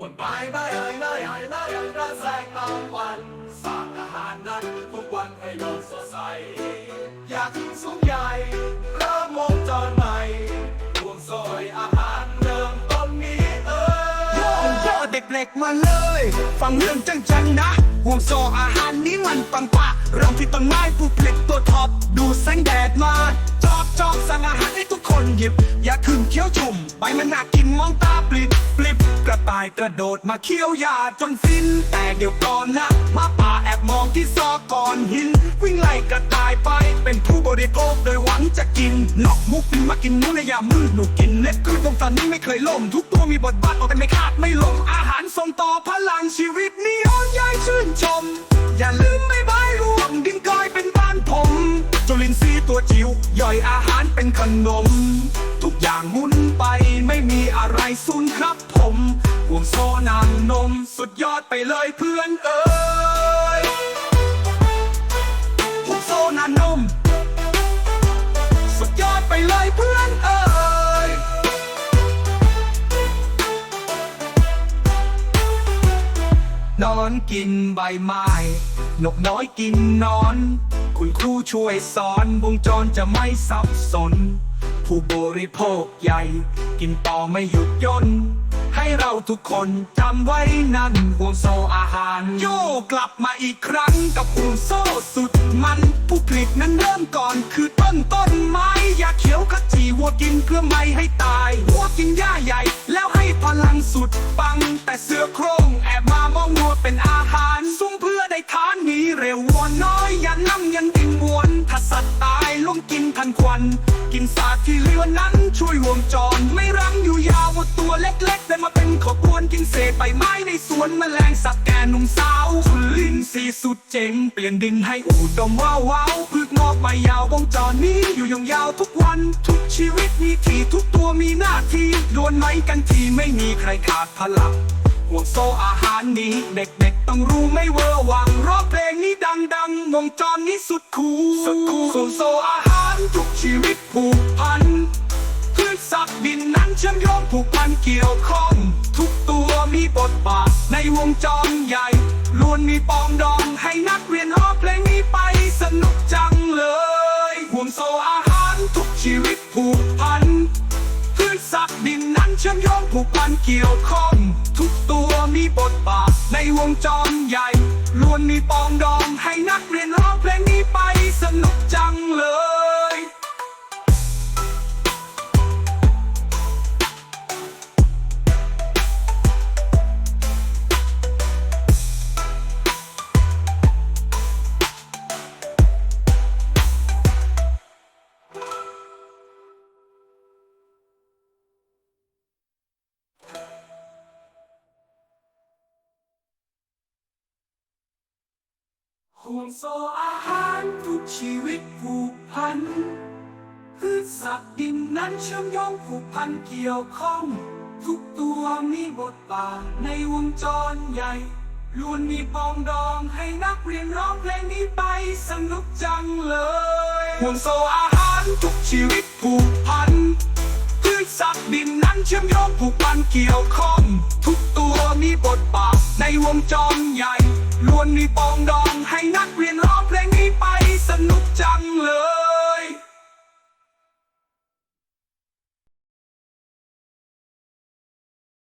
วนไปไม่เอ่ยไม่เอ่ยไม่เอ่ยระแสงตะวันสางอาหารนั้นทุกวันให้โลกสดใส อยากถึงสูงใหญ่เริ่มวงจรใหม่ห่วงโซ่ยอาหารเริ่มต้นนี้เอ่ยโยเด็กๆมาเลย ฟังเรื่องจังๆนะห่วงโซอาหารนี้มันปังปะเริ่มที่ต้นไม้ผู้ผลิตตัวท็อปดูแสงแดดมาจอบจอบสั่งอาหารให้ทุกคนหยิบ อย่าขึ้นเคี้ยวชุ่มใบมันน่ากินมองตาปลิบปลิบกระต่ายกระโดดมาเคี้ยวยาจนฟินแต่เดี๋ยวก่อนนะ มาป่าแอบมองที่ซอกก่อนหิน วิ่งไล่กระต่ายไป เป็นผู้บริโภคโดยหวังจะกินนกมุกบินมากินหนูในยามมืดหนูกินเล็บคือตรงตอนนี้ไม่เคยล่ม ทุกตัวมีบทบาทออกแต่ไม่คาดไม่ลงอาหารส่งต่อพลังชีวิตนี่อ่อนยายชื่นชม อย่าลืมไม่บายรวมดินกอยเป็นบ้านผมจุลินทรีย์ตัวจิ๋วย่อยอาหารเป็นขนม ทุกอย่างมุนไปไม่มีอะไรสูญครับผม วงโซนางนมสุดยอดไปเลยเพื่อนเอ้ยห่วงโซนางนม สุดยอดไปเลยเพื่อนเอ้ยนอนกินใบไม้ นกน้อยกินนอน คุณครูช่วยสอนวงจรจะไม่สับสน ผู้บริโภคใหญ่ กินต่อไม่หยุดย่น ทุกคนจำไว้นั่นห่วงโซอาหาร โยกลับมาอีกครั้งกับห่วงโซ่สุดมันผู้ผลิตนั้นเริ่มก่อนคือต้นต้นไม้ยาเขียวขจีวัวกินเพื่อไม่ให้ตายวัวกินหญ้าใหญ่ แล้วให้พลังสุดปัง แต่เสือโครงแอบมามองวัวเป็นอาหารซุ้มเพื่อได้ทานนี้เร็ววัวน้อยอย่านั่งยันดินวนถ้าสัตว์ตายลงกินทันควัน กินสาที่เหลือนั้นช่วยวงจรไม่รั้งอยู่ยาวว่าตัวเล็กๆได้มา เจ๋งเปลี่ยนดินให้อุดมว้าวว้าวพืชงอกใบยาววงจรนี้อยู่ยาวทุกวัน ทุกชีวิตมีที่ทุกตัวมีหน้าที่ดวลไหมกันทีไม่มีใครขาดพลังห่วงโซ่อาหารนี้ เด็กๆต้องรู้ไม่เวอร์วังรองเพลงนี้ดังๆวงจรนี้สุดคูสุดคูลห่วงโซ่อาหารทุกชีวิตผูกพันพืชสัตว์ดินนั้นเชื่อมโยงผูกพันเกี่ยวข้อง ทุกตัวมีบทบาทในวงจรใหญ่ ล้วนมีปองดองให้นักเรียนฮอเพลงนี้ไปสนุกจังเลยห่วงโซอาหารทุกชีวิตผูกพันพืชสัตว์ดินนั้นเชื่อมโยงผูกพันเกี่ยวข้องทุกตัวมีบทบาทในวงจรใหญ่ล้วนมีปองดองให้นักเรียนร้องเพลงนี้ไปสนุก ห่วงโซอาหารทุกชีวิตผูกพันพืชสัตว์ดินนั้นเชื่อมโยงผูกพันเกี่ยวข้อง ทุกตัวมีบทบาทในวงจรใหญ่ล้วนมีปองดองให้นักเรียนร้องเพลงนี้ไปสนุกจังเลยห่วงโซอาหารทุกชีวิตผูกพันพืชสัตว์ดินนั้นเชื่อมโยงผูกพันเกี่ยวข้อง ทุกตัวมีบทบาทในวงจรใหญ่ ล้วนมีปองดองให้นัก